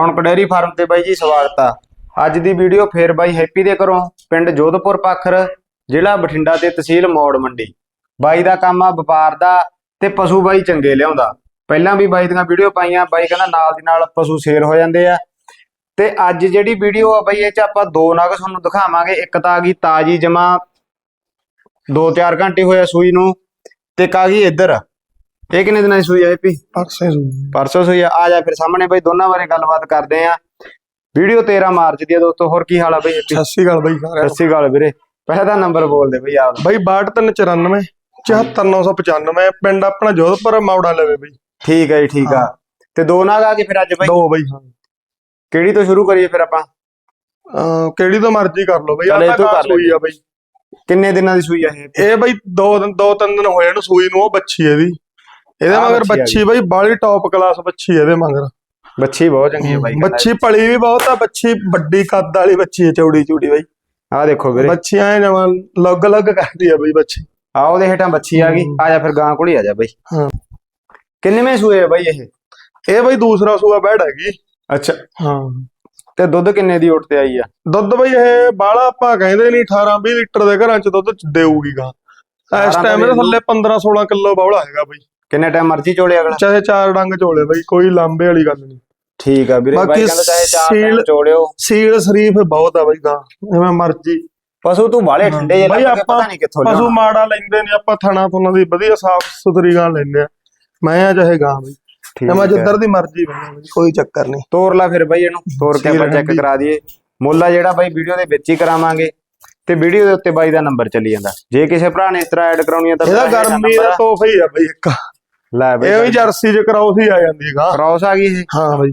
ਰੌਣਕ dairy farm ਤੇ ਬਾਈ ਜੀ ਸਵਾਗਤ ਆ। ਅੱਜ ਦੀ ਵੀਡੀਓ ਫੇਰ ਬਾਈ ਹੈਪੀ ਦੇ ਘਰੋਂ, ਪਿੰਡ ਜੋਧਪੁਰ ਪੱਖਰ, ਜ਼ਿਲ੍ਹਾ ਬਠਿੰਡਾ ਤੇ ਤਹਿਸੀਲ ਮੌੜ ਮੰਡੀ। ਬਾਈ ਦਾ ਕੰਮ ਆ ਵਪਾਰ ਦਾ ਤੇ ਪਸ਼ੂ ਬਾਈ ਚੰਗੇ ਲਿਆਉਂਦਾ। ਪਹਿਲਾਂ ਵੀ ਬਾਈ ਦੀਆਂ ਵੀਡੀਓ ਪਾਈਆਂ, ਬਾਈ ਕਹਿੰਦਾ ਨਾਲ ਦੀ ਨਾਲ ਪਸ਼ੂ ਸੇਲ ਹੋ ਜਾਂਦੇ ਆ। ਤੇ ਅੱਜ ਜਿਹੜੀ ਵੀਡੀਓ ਆ ਬਾਈ, ਇਹ ਚ ਆਪਾਂ ਦੋ ਨਗ ਤੁਹਾਨੂੰ ਦਿਖਾਵਾਂਗੇ। ਇੱਕ ਤਾਂ ਆ ਗਈ ਤਾਜੀ ਜਮਾ 2-4 ਘੰਟੇ ਹੋਇਆ ਸੂਈ ਨੂੰ, ਤੇ ਇੱਕ ਆ ਗਈ ਇੱਧਰ। ਇਹ ਕਿੰਨੇ ਦਿਨਾਂ ਦੀ ਸੂਈ ਆ ਹੈਪੀ ਪਰਸੇ ਪਰਸੋਂ ਸੋਈ ਆ। ਜਾ ਫਿਰ ਸਾਹਮਣੇ ਬਈ ਦੋਨਾਂ ਬਾਰੇ ਗੱਲਬਾਤ ਕਰਦੇ ਆ। ਵੀਡੀਓ 13 ਮਾਰਚ ਦੀ ਆ ਦੋਸਤੋ ਹੋਰ ਕੀ ਹਾਲ ਆ ਬਈ ਸਤਿ ਸ਼੍ਰੀ ਅਕਾਲ ਬਾਈ ਸਾਰਿਆਂ ਸਤਿ ਸ਼੍ਰੀ ਅਕਾਲ ਵੀਰੇ। ਪਹਿਲਾਂ ਤਾਂ ਨੰਬਰ ਬੋਲ ਦੇ ਬਈ ਆਪ ਨੂੰ। ਬਾਈ 62394 74995 ਪਿੰਡ ਆਪਣਾ ਜੋਧਪੁਰ ਮੌੜਾ ਲਵੇ ਬਾਈ। ਠੀਕ ਹੈ ਜੀ ਠੀਕ ਆ। ਤੇ ਦੋ ਨਾਗ ਆ ਗਏ ਫਿਰ ਅੱਜ ਬਈ? ਦੋ ਬਾਈ ਕਿਹੜੀ ਤੋਂ ਸ਼ੁਰੂ ਕਰੀਏ ਫਿਰ ਆਪਾਂ? ਅਹ ਕਿਹੜੀ ਤੋਂ ਮਰਜ਼ੀ ਕਰ ਲਓ ਬਾਈ। ਚੱਲ ਇਹ ਆਹ ਤੋਂ ਕਰ। ਸੂਈ ਆ ਬਾਈ। ਕਿੰਨੇ ਦਿਨਾਂ ਦੀ ਸੂਈ ਆ ਇਹ? ਇਹ ਬਾਈ ਦੋ ਦਿਨ ਦੋ ਤਿੰਨ ਦਿਨ ਹੋਏ ਇਹਨੂੰ ਸੂਈ ਨੂੰ ਉਹ ਬੱਚੀ ਇਹਦੀ। ਇਹਦੇ ਆਹ ਮਗਰ ਬੱਚੀ ਬੱਚੀ ਬਾਈ ਬਾਲੀ ਟੌਪ ਕਲਾਸ ਬੱਚੀ ਇਹਦੇ ਮਗਰ। ਬੱਚੀ ਬਹੁਤ ਚੰਗੀ ਹੈ ਬਾਈ। ਬੱਚੀ ਪਲੀ ਵੀ ਬਹੁਤ ਆ ਬੱਚੀ ਵੱਡੀ ਕੱਦ ਵਾਲੀ ਬੱਚੀ ਹੈ ਚੌੜੀ ਚੂੜੀ ਬਾਈ। ਆ ਦੇਖੋ ਵੀਰੇ। ਬੱਚੀ ਐ ਜਮਾਂ ਲੱਗ ਲੱਗ ਕਰਦੀ ਆ ਬਾਈ ਬੱਚੀ। ਆ ਉਹਦੇ ਹੇਠਾਂ ਬੱਚੀ ਆ ਗਈ। ਆ ਜਾ ਫਿਰ ਗਾਂ ਕੋਲ ਹੀ ਆ ਜਾ ਬਈ। ਹਾਂ। ਕਿੰਨੇਵੇਂ ਸੂਏ ਆ ਬਾਈ ਇਹ? ਇਹ ਬਾਈ ਦੂਸਰਾ ਸੂਆ ਬੈੜ ਹੈਗੀ। ਅੱਛਾ। ਹਾਂ। ਤੇ ਦੁੱਧ ਕਿੰਨੇ ਦੀ ਉੱਠ ਤੇ ਆਈ ਆ? ਦੁੱਧ ਬਈ ਇਹ ਬਾਹਲਾ ਆਪਾਂ ਕਹਿੰਦੇ ਨਹੀਂ 18 20 ਲੀਟਰ ਦੇ ਘਰਾਂ ਚ ਦੁੱਧ ਦੇਊਗੀ ਗਾ। ਇਸ 18 ਟਾਈਮ ਦੇ ਥੱਲੇ 15 16 ਕਿਲੋ ਬੌਲਾ ਹੈਗਾ ਬਈ। ਕਿੰਨੇ ਟਾਈਮ ਮਰਜ਼ੀ ਚੋਲੇ ਅਗਲਾ? ਚਾਹੇ ਚਾਰ ਡੰਗ ਝੋਲੇ ਬਈ ਕੋਈ ਲਾਂਬੇ ਵਾਲੀ ਗੱਲ ਨਹੀਂ। ਠੀਕ ਆ ਵੀਰੇ ਬਾਈ ਕਹਿੰਦਾ ਚਾਹੇ ਚਾਰ ਟਾਈਮ ਚੋੜਿਓ ਸੀਲ ਸ਼ਰੀਫ ਬਹੁਤ ਆ ਬਈ ਗਾ ਜਿਵੇਂ ਮਰਜ਼ੀ। ਪਸ਼ੂ ਤੂੰ ਬਾਲੇ ਠੰਡੇ ਜੇ ਬਾਈ ਲੱਗਦੇ ਪਤਾ ਨਹੀਂ ਕਿੱਥੋਂ ਪਸ਼ੂ ਲਿਆਉਣਾ ਮਾੜਾ ਲੈਂਦੇ ਨੇ ਆਪਾਂ ਥਣਾ ਥੁਣਾ ਦੀ ਵਧੀਆ ਸਾਫ਼ ਸੁਥਰੀ ਗਾਂ ਲੈਂਦੇ ਆ। ਮੈਂ ਆ ਚਾਹੇ ਗਾਂ ਬਈ। ਠੀਕ ਮੈਂ। ਜਿੱਧਰ ਦੀ ਮਰਜ਼ੀ ਬਈ ਕੋਈ ਚੱਕਰ ਨਹੀਂ। ਤੋਰ ਲਾ ਫਿਰ ਬਾਈ ਇਹਨੂੰ ਤੋਰ ਕੇ ਆਪਾਂ ਚੈੱਕ। ਕਰਾ ਦਈਏ। ਮੁੱਲ ਆ ਜਿਹੜਾ ਬਾਈ ਵੀਡੀਓ ਦੇ ਵਿੱਚ ਹੀ ਕਰਾਵਾਂਗੇ। ਤੇ ਵੀਡੀਓ ਦੇ ਉੱਤੇ ਬਾਈ ਦਾ ਨੰਬਰ ਚੱਲੀ ਜਾਂਦਾ। ਜੇ ਕਿਸੇ ਭਰਾ ਨੇ ਇਸ ਤਰ੍ਹਾਂ ਐਡ ਕਰਾਉਣੀ ਹੈ ਤਾਂ ਇਹਦਾ ਗਰਮੀ ਦਾ ਆ। ਤੋਹਫਾ ਹੀ ਆ ਬਈ ਇੱਕ। ਲੈ ਬਾਈ ਇਹ ਵੀ ਜਰਸੀ ਚ ਕਰਾਉਸ ਹੀ ਆ ਜਾਂਦੀ ਹੈ ਗਾਂ ਕ੍ਰਾਸ ਆ ਗਈ ਇਹ ਹਾਂ ਬਈ।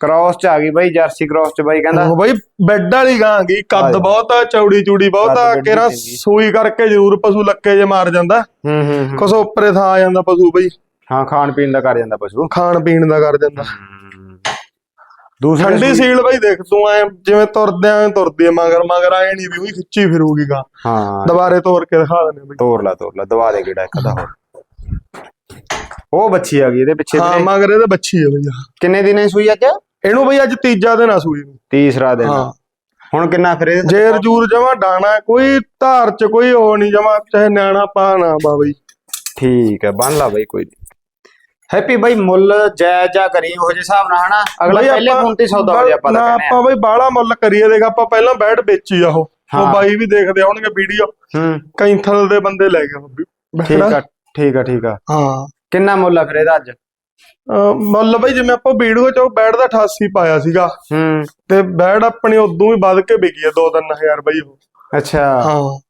ਕ੍ਰਾਸ ਚ ਆ ਗਈ ਬਾਈ ਜਰਸੀ ਕ੍ਰਾਸ ਚ ਬਾਈ ਕਹਿੰਦਾ। ਹਾਂ ਬਈ ਬੈੱਡ ਵਾਲੀ ਗਾਂ ਗਈ ਕੱਦ। ਬਹੁਤ ਆ ਚੌੜੀ ਚੂੜੀ ਬਹੁਤ ਆ ਕਿਹੜਾ। ਸੂਈ ਕਰਕੇ ਜ਼ਰੂਰ ਪਸ਼ੂ ਲੱਕੇ ਜੇ ਮਾਰ ਜਾਂਦਾ। ਹੂੰ ਹੂੰ। ਕੁਛ ਉੱਪਰੇ ਥਾਂ ਆ ਜਾਂਦਾ ਪਸ਼ੂ ਬਈ। ਹਾਂ ਖਾਣ ਪੀਣ ਦਾ ਕਰ ਜਾਂਦਾ ਪਸ਼ੂ। ਖਾਣ ਪੀਣ ਦਾ ਕਰ ਜਾਂਦਾ। ਦੂਸਰੀ ਠੰਡੀ ਸੀਲ ਬਈ ਦੇਖ ਤੂੰ ਐ ਜਿਵੇਂ ਤੁਰਦੇ ਆਂ ਤੁਰਦੀ ਆ ਮਗਰ ਮਗਰ ਆਏ ਨਹੀਂ ਵੀ ਉਹੀ ਖਿੱਚੀ ਫਿਰੂਗੀ ਗਾਂ। ਹਾਂ। ਦੁਬਾਰੇ ਤੋੜ ਕੇ ਦਿਖਾ ਦਿੰਦੇ ਬਈ। ਤੋਰ ਲਾ ਤੋਰ ਲਾ ਦਵਾ ਦੇ ਕਿਹੜਾ ਇੱਕ ਦਾ ਹੋਰ। ਉਹ ਬੱਚੀ ਆ ਗਈ ਇਹਦੇ ਪਿੱਛੇ ਹਾਂ ਵੀਰੇ। ਮਗਰ ਇਹਦੇ ਬੱਚੀ ਆ ਬਈ। ਆਹ। ਕਿੰਨੇ ਦਿਨਾਂ ਸੂਈ ਅੱਜ? ਇਹਨੂੰ ਬਈ ਅੱਜ ਤੀਜਾ ਦਿਨ ਆ ਸੂਈ ਨੂੰ। ਤੀਸਰਾ ਦਿਨ। ਹਾਂ। ਹੁਣ ਕਿੰਨਾ ਫਿਰ ਇਹਦੇ ਜੇਰ ਜੂਰ ਜਮਾ ਡਾਣਾ ਕੋਈ ਧਾਰ ਚ ਕੋਈ ਉਹ ਨਹੀਂ ਜਮਾ ਚਾਹੇ ਨਿਆਣਾ ਪਾ ਨਾ ਬਾ ਬਈ। ਠੀਕ ਹੈ ਬੰਨ ਲਾ ਬਾਈ ਕੋਈ ਨਹੀਂ ਹੈਪੀ ਬਾਈ ਮੁੱਲ ਜਾਇਜ਼ ਜਾ ਕਰੀ ਉਹ ਜਿਹੇ ਹਿਸਾਬ ਨਾਲ ਹਨਾ? ਅਗਲਾ ਬਈ ਪਹਿਲੇ ਆਪਾਂ- ਫੋਨ ਤੇ ਸੌਦਾ ਹੋ ਜਾ ਆਪਾਂ ਨਾ ਤਾਂ ਕਹਿੰਦੇ ਆਪਾਂ ਬਈ ਬਾਹਲਾ ਮੁੱਲ ਕਰੀਏ ਦੇਖ ਆਪਾਂ ਪਹਿਲਾਂ ਬੈਡ ਵੇਚੀ ਆ ਉਹ। ਹਾਂ। ਉਹ ਬਾਈ ਵੀ ਦੇਖਦੇ ਹੋਣਗੇ ਵੀਡੀਓ। ਹੂੰ। ਕੈਂਥਲ ਦੇ ਬੰਦੇ ਲੈ ਗਏ ਉਹ ਵੀ। ਠੀਕ। ਆ ਠੀਕ ਆ ਠੀਕ ਆ। ਹਾਂ। ਕਿੰਨਾ ਮੁੱਲ ਆ ਫਿਰ ਇਹਦਾ ਅੱਜ? ਅਹ ਮੁੱਲ ਬਈ ਜਿਵੇਂ ਆਪਾਂ ਵੀਡੀਓ ਚ ਉਹ ਬੈਡ ਦਾ 88 ਪਾਇਆ ਸੀਗਾ ਹੂੰ। ਤੇ ਬੈਡ ਆਪਣੀ ਉਦੋਂ ਵੀ ਵੱਧ ਕੇ ਵਿਕੀ ਆ 2-3000 ਬਈ ਉਹ। ਅੱਛਾ। ਹਾਂ।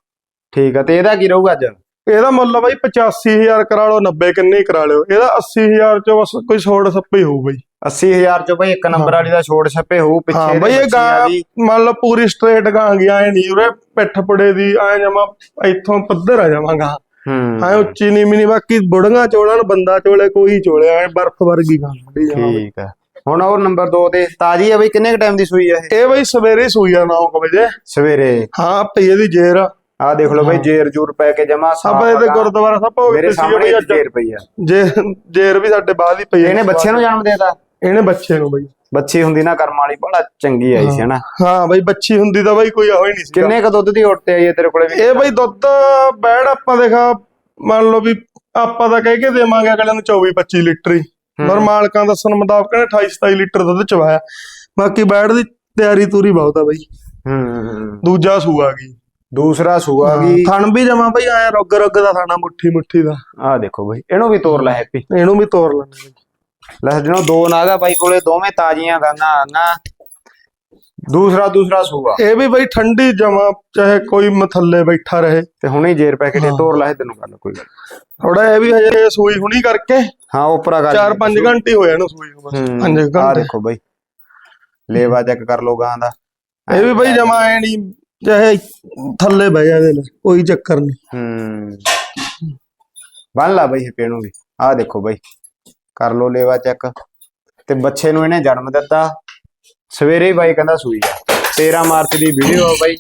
ਠੀਕ ਆ ਤੇ ਇਹਦਾ ਕੀ ਰਹੂਗਾ ਅੱਜ? ਇਹਦਾ ਮੁੱਲ ਬਈ 85000 ਕਰਾ ਲਓ 90 ਕਿੰਨੇ ਹੀ ਕਰਾ ਲਿਓ। ਇਹਦਾ 80000 ਚੋਂ ਬਸ ਕੋਈ ਛੋੜ ਸੱਪੇ ਹੋਊ ਬਈ। 80000 ਚੋਂ ਬਾਈ ਇੱਕ ਨੰਬਰ। ਵਾਲੀ ਦਾ ਛੋੜ ਛੱਪੇ ਹੋਊ ਪਿੱਛੇ ਹਾਂ ਬਈ ਇਹ ਗਾਂ। ਮੰਨ ਲਓ ਪੂਰੀ ਸਟ੍ਰੇਟ ਗਾਂ ਗਿਆ ਐ ਨਹੀਂ ਉਰੇ ਪਿੱਠ ਪੜੇ ਦੀ ਐ ਜਮਾ ਇੱਥੋਂ ਪੱਧਰ ਆ ਜਾਵਾਂਗਾ ਹੂੰ। ਐ ਉੱਚੀ ਨਹੀਂ ਮਿਨੀ ਬਾਕੀ ਬੁੜੀਆਂ ਚੋਲਣ ਬੰਦਾ ਚੋਲੇ ਕੋਈ ਚੋਲੇ ਐ ਬਰਫ਼ ਵਰਗੀ ਗਾਂ ਹੁੰਦੀ ਜਮਾਂ ਬਈ। ਠੀਕ ਆ। ਹੁਣ ਉਹ ਨੰਬਰ 2 ਤੇ ਤਾਜੀ ਆ ਬਈ ਕਿੰਨੇ ਕ ਟਾਈਮ ਦੀ ਸੂਈ ਆ ਇਹ? ਇਹ ਬਈ ਸਵੇਰੇ ਸੂਈ ਆ 9 ਵਜੇ। ਸਵੇਰੇ। ਹਾਂ ਪਈ ਇਹਦੀ ਜੇਰ। ਆ ਆ ਦੇਖ ਲਓ ਬਈ। ਜੇਰ ਜੂਰ ਪੈ ਕੇ ਜਮਾ ਆਪਾਂ ਇਹਦੇ ਗੁਰਦੁਆਰਾ ਸਾਹਿਬ ਭੋਗ ਮੇਰੇ ਤੇ ਸੀ ਸਾਹਮਣੇ ਜੇਰ ਪਈ ਆ। ਜੇ ਜੇਰ ਵੀ ਸਾਡੇ ਬਾਅਦ ਹੀ ਪਈ ਆ। ਇਹਨੇ ਬੱਚਿਆਂ ਨੂੰ ਜਨਮ ਦੇਤਾ ਇਹਨੇ ਬੱਚੇ ਨੂੰ ਬਈ। ਬੱਚੀ ਹੁੰਦੀ ਨਾ ਕਰਮ ਵਾਲੀ ਬੜਾ ਚੰਗੀ ਆਈ ਸੀ ਹਨਾ? ਹਾਂ ਬਈ ਬੱਚੀ ਹੁੰਦੀ ਤਾਂ ਬਈ ਕੋਈ ਆਹੋ ਹੀ ਨਹੀਂ ਸੀ ਕਿੰਨੇ ਕ ਦੁੱਧ ਦੀ ਉੱਟ ਤੇ ਆਈ ਹੈ ਤੇਰੇ ਕੋਲੇ ਵੀ? ਇਹ ਬਈ ਦੁੱਧ ਬੈੜ ਆਪਾਂ ਦੇਖਾ ਮੰਨ ਲਓ ਵੀ ਆਪਾਂ ਤਾਂ ਕਹਿ ਕੇ ਦੇਵਾਂਗੇ ਅਗਲੇ ਨੂੰ 24 25 ਲੀਟਰ ਹੀ। ਪਰ ਮਾਲਕਾਂ ਦੱਸਣ ਮੁਤਾਬਕ ਕਹਿੰਦੇ 28 27 ਲੀਟਰ ਦੁੱਧ ਚਵਾਇਆ ਬਾਕੀ ਬੈੜ ਦੀ ਤਿਆਰੀ ਤੂਰੀ ਬਹੁਤ ਆ ਬਈ। ਹੂੰ। ਦੂਜਾ ਸੂਆ ਗਈ। ਦੂਸਰਾ ਸੂਆ ਗਈ। ਥਣ ਵੀ ਜਮਾ ਬਈ ਆਇਆ ਰੁੱਗ ਰੁੱਗ ਦਾ ਥਾਣਾ ਮੁੱਠੀ ਮੁੱਠੀ ਦਾ। ਆ ਦੇਖੋ ਬਈ ਇਹਨੂੰ ਵੀ ਤੋੜ ਲੈ ਹੈਪੀ। ਇਹਨੂੰ ਵੀ ਤੋੜ ਲੈਣੇ ਬਈ। ਲੈ ਜਿਹਨੂੰ ਦੋ ਨਾਗਾ ਬਾਈ ਕੋਲੇ ਦੋਵੇਂ ਤਾਜ਼ੀਆਂ ਗਾਂਗਾ ਨਾ ਦੂਸਰਾ ਦੂਸਰਾ ਸੂਆ। ਇਹ ਵੀ ਬਈ ਠੰਡੀ ਜਮਾ ਚਾਹੇ ਕੋਈ ਮਥੱਲੇ ਬੈਠਾ ਰਹੇ। ਤੇ ਹੁਣੇ ਜੇਰ ਪੈਕੇਟ ਹਾਂ। ਤੋੜ ਲੈ ਤੈਨੂੰ ਗੱਲ ਕੋਈ ਗੱਲ ਥੋੜਾ ਇਹ ਵੀ ਹਜੇ ਸੂਈ ਹੁਣੀ ਕਰਕੇ ਹਾਂ ਉਪਰਾ ਕਰ 4-5 ਘੰਟੇ ਹੋਏ ਇਹਨੂੰ ਸੂਈ ਨੂੰ ਬਸ। 5 ਆ ਘੰਟੇ। ਦੇਖੋ ਬਈ। ਲੇਵਾ ਚੈੱਕ ਕਰ ਲੋ ਗਾਂ ਦਾ। ਇਹ ਵੀ ਬਈ ਜਮਾ ਐ ਨਹੀਂ ਚਾਹੇ ਥੱਲੇ ਬਹਿ ਜਾ ਲਈ ਕੋਈ ਚੱਕਰ ਨਹੀਂ। ਹੂੰ। ਬੰਨ ਲਾ ਬਈ ਨੂੰ ਵੀ। ਆ ਦੇਖੋ ਬਈ। ਕਰ ਲੋ ਲੇਵਾ ਚੈੱਕ ਤੇ ਬੱਚੇ ਨੂੰ ਇਹਨੇ ਜਨਮ ਦਿੱਤਾ। ਸਵੇਰੇ ਹੀ ਬਾਈ ਕਹਿੰਦਾ ਸੂਈ ਆ 13 ਮਾਰਚ ਦੀ ਵੀਡੀਓ ਆ ਬਾਈ।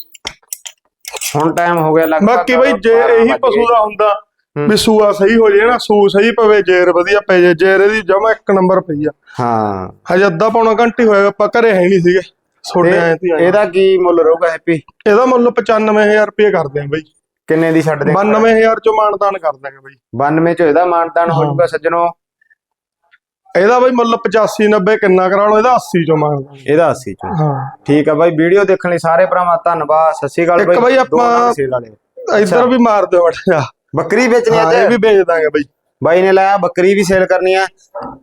ਹੁਣ ਟਾਈਮ ਹੋ ਗਿਆ ਲਗਭਗ ਬਾਕੀ ਬਈ ਜੇ 12 ਇਹੀ ਪਸ਼ੂ। ਦਾ ਹੁੰਦਾ। ਵੀ ਸੂਆ ਸਹੀ ਹੋ ਜੇ ਨਾ ਸੂ ਸਹੀ ਪਵੇ ਜੇਰ ਵਧੀਆ ਪੈ ਜੇ ਜੇਰ ਇਹਦੀ ਜਮਾ ਇੱਕ ਨੰਬਰ ਪਈ ਆ। ਹਾਂ। ਹਜੇ ਅੱਧਾ ਪੌਣਾ ਘੰਟੇ ਹੋਇਆ ਆਪਾਂ ਘਰੇ ਹੈ ਨਹੀਂ ਸੀਗੇ। ਛੋਟੇ ਆਏ ਤੇ। ਇਹਦਾ ਕੀ ਮੁੱਲ ਰਹੂਗਾ ਹੈਪੀ ਇਹਦਾ ਮੁੱਲ 95000 ਰੁਪਏ ਕਰਦੇ ਆ ਬਈ। ਕਿੰਨੇ ਦੀ ਛੱਡ ਦੇ 92000 ਚੋਂ ਮਾਨਦਾਨ ਕਰ ਦਾਂਗੇ ਬਈ। 92 ਚ ਇਹਦਾ ਮਾਨਤਾਨ ਹੋ ਹਾਂ। ਜਾਊਗਾ ਸੱਜਣੋ। ਇਹਦਾ ਬਈ ਮੁੱਲ 85 90 ਕਿੰਨਾ ਕਰਾ ਲਓ ਇਹਦਾ 80 ਚੋਂ ਮਾਨਦਾਨ ਇਹਦਾ 80 ਚ। ਹਾਂ। ਠੀਕ ਆ ਬਾਈ ਵੀਡੀਓ ਦੇਖਣ ਲਈ ਸਾਰੇ ਭਰਾਵਾਂ ਦਾ ਧੰਨਵਾਦ ਸਤਿ ਸ਼੍ਰੀ ਅਕਾਲ ਇੱਕ ਬਾਈ ਆਪਾਂ- ਇੱਧਰ ਵੀ ਮਾਰ ਦਿਓ ਮੜਾ ਬੱਕਰੀ ਵੇਚਣੀ ਹਾਂ ਇਹ ਅੱਜ ਵੀ ਵੇਚ ਦਾਂਗੇ ਬਈ। ਬਾਈ ਨੇ ਲਾਇਆ ਬੱਕਰੀ ਵੀ ਸੇਲ ਕਰਨੀ ਆ।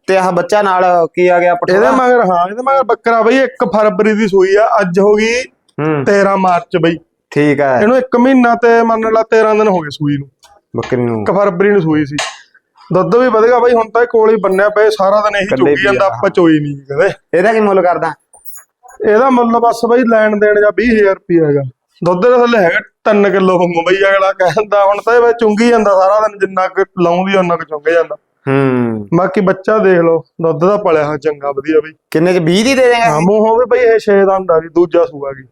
ਤੇ ਆਹ ਬੱਚਾ ਨਾਲ ਕੀ ਆ ਗਿਆ ਇਹਦੇ ਪਟੋਲਾ ਮਗਰ ਹਾਂ ਇਹਦੇ ਮਗਰ ਬੱਕਰਾ ਬਈ 1 ਫਰਵਰੀ ਦੀ ਸੂਈ ਆ ਅੱਜ ਹੋ ਗਈ ਹੂੰ। 13 ਮਾਰਚ ਬਈ। ਠੀਕ ਹੈ ਇਹਨੂੰ 1 ਮਹੀਨਾ ਤੇ ਮੰਨ ਲਾ 13 ਦਿਨ ਹੋ ਗਏ ਸੂਈ ਨੂੰ। ਬੱਕਰੀ ਨੂੰ। 1 ਫਰਵਰੀ ਨੂੰ ਸੂਈ ਸੀ। ਦੁੱਧ ਵੀ ਵਧੇਗਾ ਬਈ ਹੁਣ ਤਾਂ ਇਹ ਕੋਲ ਹੀ ਬੰਨਿਆ ਪਏ ਸਾਰਾ ਦਿਨ ਇਹੀ ਚੁੱਕੀ ਜਾਂਦਾ। ਆਪਾਂ ਚੋਈ ਨਹੀਂ ਕਦੇ। ਇਹਦਾ ਕੀ ਮੁੱਲ ਕਰਦਾ? ਇਹਦਾ ਮੁੱਲ ਬਸ ਬਈ ਲੈਣ ਦੇਣ ਜਾਂ 20000 ਰੁਪਏ ਹੈਗਾ। ਦੁੱਧ ਦੇ ਥੱਲੇ ਹੈਗਾ 3 ਕਿਲੋ ਬਈ ਅਗਲਾ ਕਹਿੰਦਾ ਹੁਣ ਤਾਂ ਇਹ ਬਈ ਚੁੰਗੀ ਜਾਂਦਾ ਸਾਰਾ ਦਿਨ ਜਿੰਨਾ ਕੁ ਲਾਉਂਦੀ ਉਹਨਾਂ ਕੁ ਚੁੰਗ ਜਾਂਦਾ। ਹੂੰ। ਬਾਕੀ ਬੱਚਾ ਦੇਖ ਲਓ ਦੁੱਧ ਦਾ ਪਲਿਆ ਹੋਇਆ ਚੰਗਾ ਵਧੀਆ ਬਈ। ਕਿੰਨੇ ਚ 20 ਦੀ ਦੇ ਦੇਗਾ ਹਾਂ ਮੂੰਹੋਂ ਵੀ ਬਈ ਇਹ 6 ਦਾ ਹੁੰਦਾ ਵੀ ਦੂਜਾ ਸੂਆ ਗਈ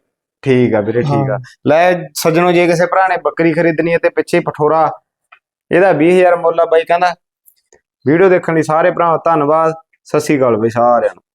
ਠੀਕ ਆ ਵੀਰੇ ਠੀਕ ਆ। ਲੈ ਸੱਜਣੋ ਜੇ ਕਿਸੇ ਭਰਾ ਨੇ ਬੱਕਰੀ ਖਰੀਦਣੀ ਹੈ ਤੇ ਪਿੱਛੇ ਪਠੋਰਾ। ਇਹਦਾ 20000 ਮੁੱਲ ਆ ਬਾਈ ਕਹਿੰਦਾ ਵੀਡੀਓ ਦੇਖਣ ਲਈ ਸਾਰੇ ਭਰਾਵਾਂ ਦਾ ਧੰਨਵਾਦ। ਸਤਿ ਸ਼੍ਰੀ ਅਕਾਲ ਬਈ ਸਾਰਿਆਂ ਨੂੰ।